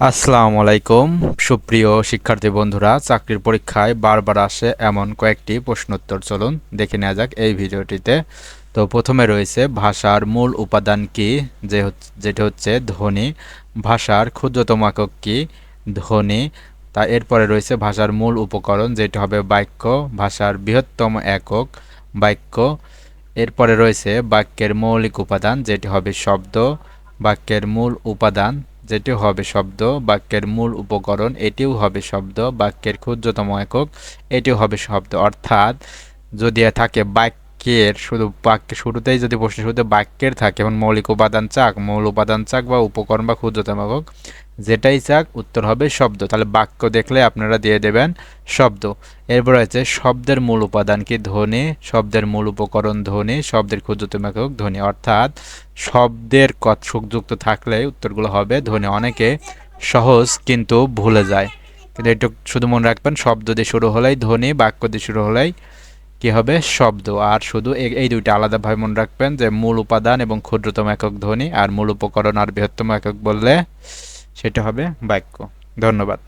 আসসালামু আলাইকুম। সুপ্রিয় শিক্ষার্থী বন্ধুরা, চাকরির পরীক্ষায় বারবার আসে এমন কয়েকটি প্রশ্নোত্তর। চলুন দেখে নেওয়া যাক এই ভিডিওটিতে। তো প্রথমে রয়েছে, ভাষার মূল উপাদান কি? যে যেটি হচ্ছে ধ্বনি। ভাষার ক্ষুদ্রতম একক কি? ধ্বনি। তা এরপরে রয়েছে, ভাষার মূল উপকরণ, যেটি হবে বাক্য। ভাষার বৃহত্তম একক বাক্য। এরপরে রয়েছে, বাক্যের মৌলিক উপাদান, যেটি হবে শব্দ। বাক্যের মূল উপাদান যেটি হবে শব্দ, বাক্যের মূল উপকরণ এটিও হবে শব্দ, বাক্যের ক্ষুদ্রতম একক এটিও হবে শব্দ। অর্থাৎ যদি থাকে বাক্যের শুধু, বাক্য শুরুতেই যদি প্রশ্ন শুরুতে বাক্যের থাকে এবং মৌলিক উপাদান চাক, মৌল উপাদান চাক বা উপকরণ বা ক্ষুদ্রতম একক যেটাই চাক, উত্তর হবে শব্দ। তাহলে বাক্য দেখলে আপনারা দিয়ে দেবেন শব্দ। এরপর আছে শব্দের মূল উপাদান কি? ধ্বনি, শব্দের মূল উপকরণ ধ্বনি, শব্দের ক্ষুদ্রতম একক ধ্বনি। অর্থাৎ শব্দের কত সুখযুক্ত থাকলে উত্তরগুলো হবে ধ্বনি। অনেকে সহজ কিন্তু ভুলে যায়। কিন্তু একটু শুধু মনে রাখবেন, শব্দ দিয়ে শুরু হলেই ধ্বনি, বাক্য দিয়ে শুরু হলেই কি হবে? শব্দ। আর শুধু এই- দুইটা আলাদাভাবে মনে রাখবেন যে মূল উপাদান এবং ক্ষুদ্রতম একক ধ্বনি আর মূল উপকরণ আর বৃহত্তম একক বললে সেটা হবে বাক্য। ধন্যবাদ।